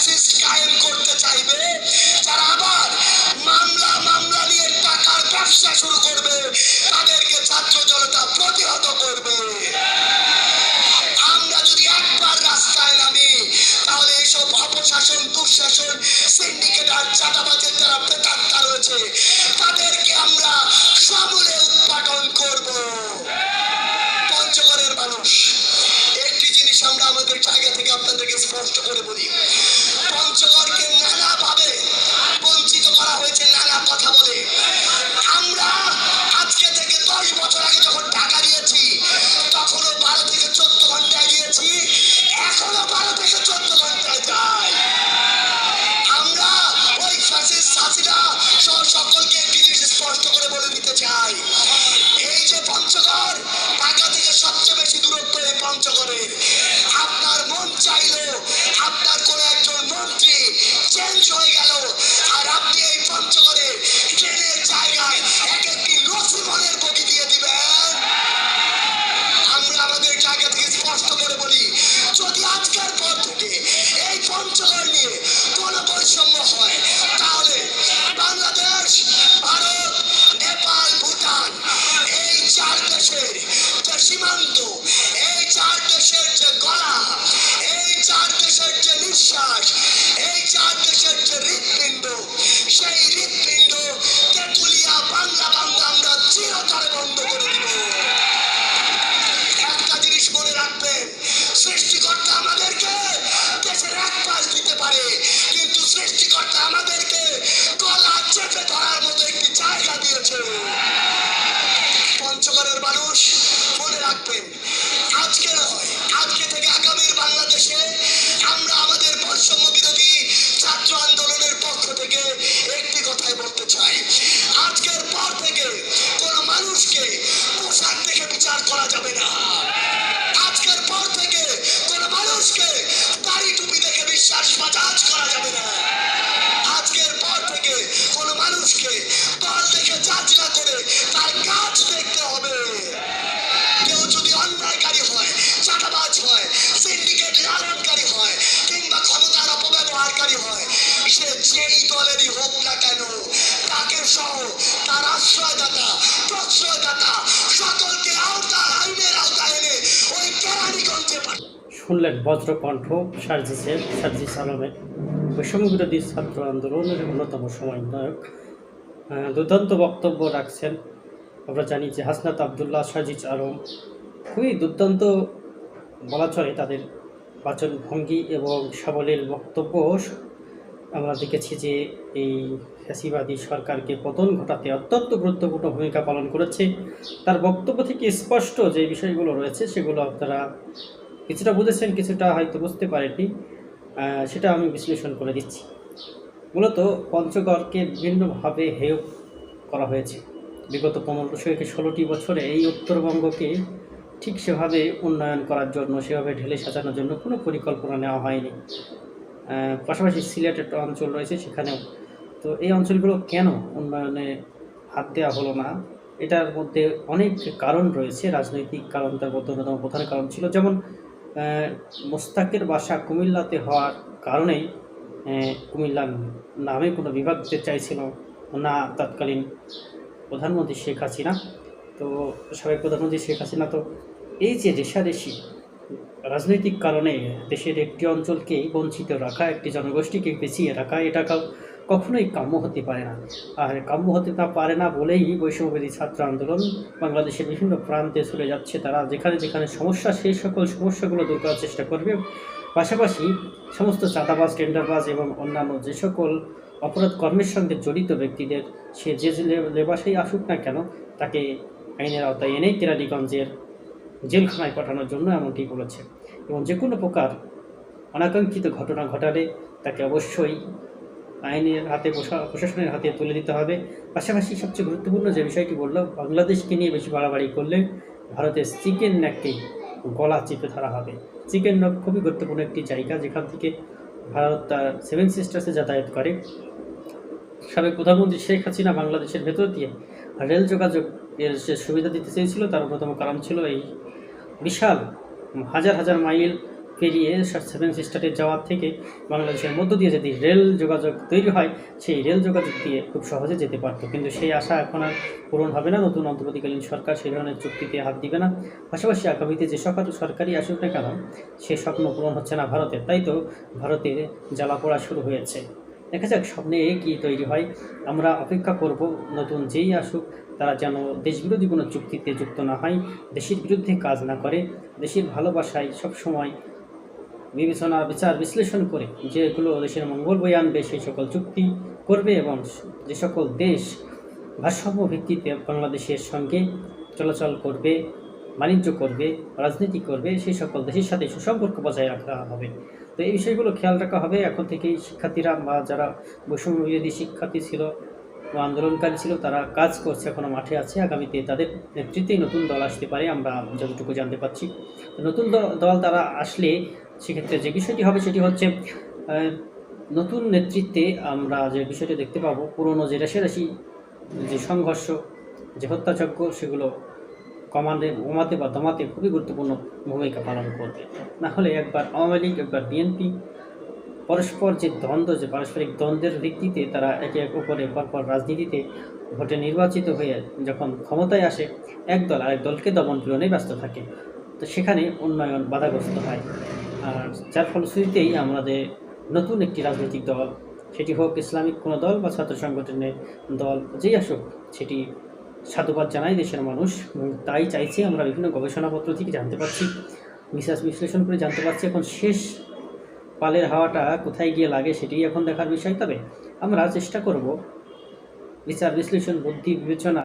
Fascist কায়েম করতে চাইবে, যারা আবার মামলা মামলা নিয়ে টাকার ব্যবসা শুরু করবে, তাদেরকে ছাত্র জনতা প্রতিহত করবে। আমরা যদি একবার রাস্তায় নামি, তাহলে এইসব অপশাসন, দুঃশাসন সিন্ডিকেট আর চাটাবাজের যারা প্রেতাত্মা রয়েছে, তাদেরকে আমরা সমূলে উৎপাদন করব। পঞ্চগড়ের মানুষ, একটি জিনিস আমরা আমাদের জায়গা থেকে আপনাদেরকে স্পষ্ট করে বলি। চাই। এই যে পঞ্চগড় ঢাকা থেকে সবচেয়ে বেশি দূরত্ব এই পঞ্চগড়ের আপনার মন চাইলো, আপনার কোন একজন মন্ত্রী চেঞ্জ হয়ে গেল, আর আপনি এই পঞ্চগড়ে ট্রেনের জায়গায় এক একটি লক্ষ্মণের বগি দিয়ে দিবেন। আমরা আমাদের জায়গা থেকে স্পষ্ট করে বলি, যদি আজকের পর সীমান্ত। এই চার দেশের যে গলা, এই চার দেশের যে নিঃশ্বাস, এই চার দেশের যে হৃৎপিণ্ড, সেই হৃৎপিণ্ড তেঁতুলিয়া বাংলা বাংলা আমরা চিরতরে বন্ধ করে দিব। একটা জিনিস মনে রাখবেন, সৃষ্টিকর্তা আমাদেরকে দেশের এক পাশ দিতে পারে, কিন্তু সৃষ্টিকর্তা আমাদেরকে গলা চেপে ধরার মতো একটি জায়গা দিয়েছে পঞ্চগড়ের মানুষ রাখবেন আজকে নয়, আজকে থেকে আগামীর বাংলাদেশে আমরা আমাদের বৈষম্য বিরোধী ছাত্র আন্দোলনের পক্ষ থেকে একটি কথাই বলতে চাই। আজকের পর থেকে কোন মানুষকে পোশাক দেখে বিচার করা যাবে না। আজকের পর থেকে কোন মানুষকে দাড়ি টুপি দেখে বিশ্বাস বাজাজ করা যাবে না। সে যেই দলেরই হোক না কেন তাকে সহ তার আশ্রয়দাতা প্রশ্রয়দাতা সকলকে আওতা আইনের আওতায় এনে ওই শুনলেন বজ্রকণ্ঠ সার্জিসের সার্জিস আলমের বৈষম্য বিরোধী ছাত্র আন্দোলনের অন্যতম সমন্বয়ক। আহ, দুর্দান্ত বক্তব্য রাখছেন। আমরা জানি যে হাসনাত আবদুল্লাহ সাজিজ আলম খুবই দুর্দান্ত বলা চলে তাদের বাচন ভঙ্গি এবং সাবলীল বক্তব্য আমরা দেখেছি যে এই ফ্যাসিবাদী সরকারকে পতন ঘটাতে অত্যন্ত গুরুত্বপূর্ণ ভূমিকা পালন করেছে। তার বক্তব্য থেকে স্পষ্ট যে বিষয়গুলো রয়েছে সেগুলো আপনারা কিছুটা বুঝেছেন কিছুটা হয়তো বুঝতে পারেননি। আহ, সেটা আমি বিশ্লেষণ করে দিচ্ছি। মূলত পঞ্চগড়কে বিভিন্নভাবে হেয় করা হয়েছে। বিগত পনেরো থেকে ষোলোটি বছরে এই উত্তরবঙ্গকে ঠিক সেভাবে উন্নয়ন করার জন্য সেভাবে ঢেলে সাজানোর জন্য কোনো পরিকল্পনা নেওয়া হয়নি। পাশাপাশি সিলেট একটা অঞ্চল রয়েছে সেখানেও। তো এই অঞ্চলগুলো কেন উন্নয়নে হাত দেওয়া হলো না? এটার মধ্যে অনেক কারণ রয়েছে, রাজনৈতিক কারণ, তার মধ্যে অন্যতম প্রধান কারণ ছিল যেমন মোস্তাকের বাসা কুমিল্লাতে হওয়ার কারণেই কুমিল্লার নামে কোনো বিভাগ দিতে চাইছিল না তৎকালীন প্রধানমন্ত্রী শেখ হাসিনা। তো সাবেক প্রধানমন্ত্রী শেখ হাসিনা তো এই যে রেশারেশি রাজনৈতিক কারণে দেশের একটি অঞ্চলকে বঞ্চিত রাখা, একটি জনগোষ্ঠীকে পিছিয়ে রাখা, এটা কখনোই কাম্য হতে পারে না। আর কাম্য হতে না পারে না বলেই বৈষম্যবিধি ছাত্র আন্দোলন বাংলাদেশের বিভিন্ন প্রান্তে চলে যাচ্ছে তারা। যেখানে যেখানে সমস্যা, সেই সকল সমস্যাগুলো দূর করার চেষ্টা করবে। পাশাপাশি সমস্ত চাঁদাবাজ, টেন্ডারবাজ এবং অন্যান্য যে সকল অপরাধ কর্মের সঙ্গে জড়িত ব্যক্তিদের, সে যে লেবাসেই আসুক না কেন, তাকে আইনের আওতায় এনে কেরানীগঞ্জের জেলখানায় পাঠানোর জন্য এমনটি বলেছে। এবং যে কোনো প্রকার অনাকাঙ্ক্ষিত ঘটনা ঘটালে তাকে অবশ্যই আইনের হাতে, প্রশা- প্রশাসনের হাতে তুলে দিতে হবে। পাশাপাশি সবচেয়ে গুরুত্বপূর্ণ যে বিষয়টি বললাম, বাংলাদেশকে নিয়ে বেশি বাড়াবাড়ি করলে ভারতের চিকেন নেককে গলা চেপে ধরা হবে। চিকেন নেক খুবই গুরুত্বপূর্ণ একটি জায়গা যেখান থেকে ভারত তার সেভেন সিস্টার্সে যাতায়াত করে। সাবেক প্রধানমন্ত্রী শেখ হাসিনা বাংলাদেশের ভেতর দিয়ে রেল যোগাযোগ এর যে সুবিধা দিতে চেয়েছিল, তার অন্যতম কারণ ছিল এই বিশাল, হাজার হাজার মাইল পেরিয়ে সেভেন সিস্টারে যাওয়ার থেকে বাংলাদেশের মধ্য দিয়ে যদি রেল যোগাযোগ তৈরি হয়, সেই রেল যোগাযোগ দিয়ে খুব সহজে যেতে পারতো। কিন্তু সেই আশা এখন আর পূরণ হবে না। নতুন অন্তর্বর্তীকালীন সরকার সেই ধরনের চুক্তিতে হাত দিবে না। পাশাপাশি আগামীতে যে সকল সরকারি আসুক না কেন, সে স্বপ্ন পূরণ হচ্ছে না ভারতে তাই তো ভারতের জ্বালা পোড়া শুরু হয়েছে। দেখা যাক স্বপ্নে কী তৈরি হয়। আমরা অপেক্ষা করব নতুন যেই আসুক তারা যেন দেশবিরোধী কোনো চুক্তিতে যুক্ত না হয়, দেশের বিরুদ্ধে কাজ না করে, দেশের ভালোবাসায় সবসময় বিবেচনা, বিচার, বিশ্লেষণ করে যেগুলো দেশের মঙ্গল বয়ে আনবে, সেই সকল চুক্তি করবে এবং যে সকল দেশ ভারসাম্য ভিত্তিতে বাংলাদেশের সঙ্গে চলাচল করবে, বাণিজ্য করবে, রাজনীতি করবে, সেই সকল দেশের সাথে সুসম্পর্ক বজায় রাখা হবে। তো এই বিষয়গুলো খেয়াল রাখা হবে। এখন থেকেই শিক্ষার্থীরা বা যারা বৈষম্য বিরোধী শিক্ষার্থী ছিল আন্দোলনকারী ছিল, তারা কাজ করছে এখনও মাঠে আছে। আগামীতে তাদের নেতৃত্বেই নতুন দল আসতে পারে, আমরা যতটুকু জানতে পারছি। নতুন দল তারা আসলে সেক্ষেত্রে যে বিষয়টি হবে সেটি হচ্ছে নতুন নেতৃত্বে আমরা যে বিষয়টি দেখতে পাবো, পুরনো যে রেশারেশি যে সংঘর্ষ, যে হত্যাযজ্ঞ, সেগুলো কমান্ডে কমাতে বা দমাতে খুবই গুরুত্বপূর্ণ ভূমিকা পালন করবে। না হলে একবার আওয়ামী লীগ, একবার বিএনপি পরস্পর যে দ্বন্দ্ব, যে পারস্পরিক দ্বন্দ্বের ভিত্তিতে তারা একে এক উপরে পরপর রাজনীতিতে ভোটে নির্বাচিত হয়ে যখন ক্ষমতায় আসে, এক দল আরেক দলকে দমন পীড়নে ব্যস্ত থাকে। তো সেখানে উন্নয়ন বাধাগ্রস্ত হয়। আর যার ফলশ্রুতিতেই আমাদের নতুন একটি রাজনৈতিক দল, সেটি হোক ইসলামিক কোনো দল বা ছাত্র সংগঠনের দল, যেই আসুক, সেটি সাধুবাদ জানাই দেশের মানুষ। তাই চাইছি আমরা বিভিন্ন গবেষণাপত্র থেকে জানতে পারছি বিশ্বাস বিশ্লেষণ করে জানতে পারছি। এখন শেষ পালের হাওয়াটা কোথায় গিয়ে লাগে সেটি এখন দেখার বিষয়। তবে আমরা চেষ্টা করব বিচার, বিশ্লেষণ, বুদ্ধি, বিবেচনা